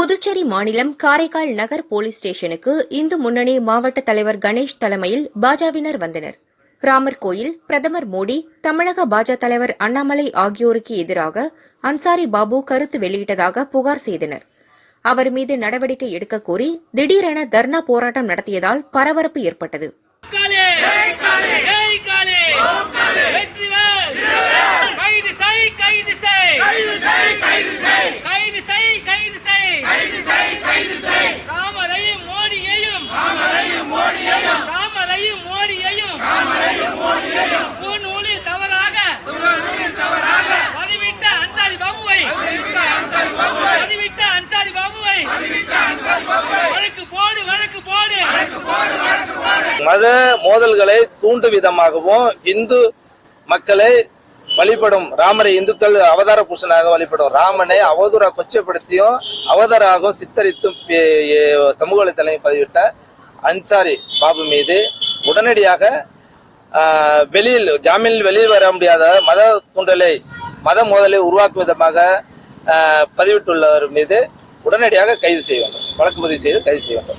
புதுச்சேரி மாநிலம் காரைக்கால் நகர் போலீஸ் ஸ்டேஷனுக்கு இந்து முன்னணி மாவட்ட தலைவர் கணேஷ் தலைமையில் பாஜவினர் வந்தனர். ராமர் கோயில் பிரதமர் மோடி தமிழக பாஜ தலைவர் அண்ணாமலை ஆகியோருக்கு எதிராக அன்சாரி பாபு கருத்து வெளியிட்டதாக புகார் செய்தனர். அவர் மீது நடவடிக்கை எடுக்க கோரி திடீரென தர்ணா போராட்டம் நடத்தியதால் பரபரப்பு ஏற்பட்டது. மத மோதல்களை தூண்டும் விதமாகவும் இந்து மக்களை வழிபடும் ராமரை இந்துக்கள் அவதார புருஷனாக வழிபடும் ராமனை அவதூற கொச்சப்படுத்தியும் அவதாராகவும் சித்தரித்தும் சமூக வலைத்தளம் பதிவிட்ட அன்சாரி பாபு மீது உடனடியாக ஆஹ், வெளியில் ஜாமீனில் வெளியில் வர முடியாத மத தூண்டலை மத மோதலை உருவாக்கும் விதமாக ஆஹ், பதிவிட்டுள்ளவர் மீது உடனடியாக கைது செய்ய வேண்டும். வழக்கு பதிவு செய்து கைது செய்ய வேண்டும்.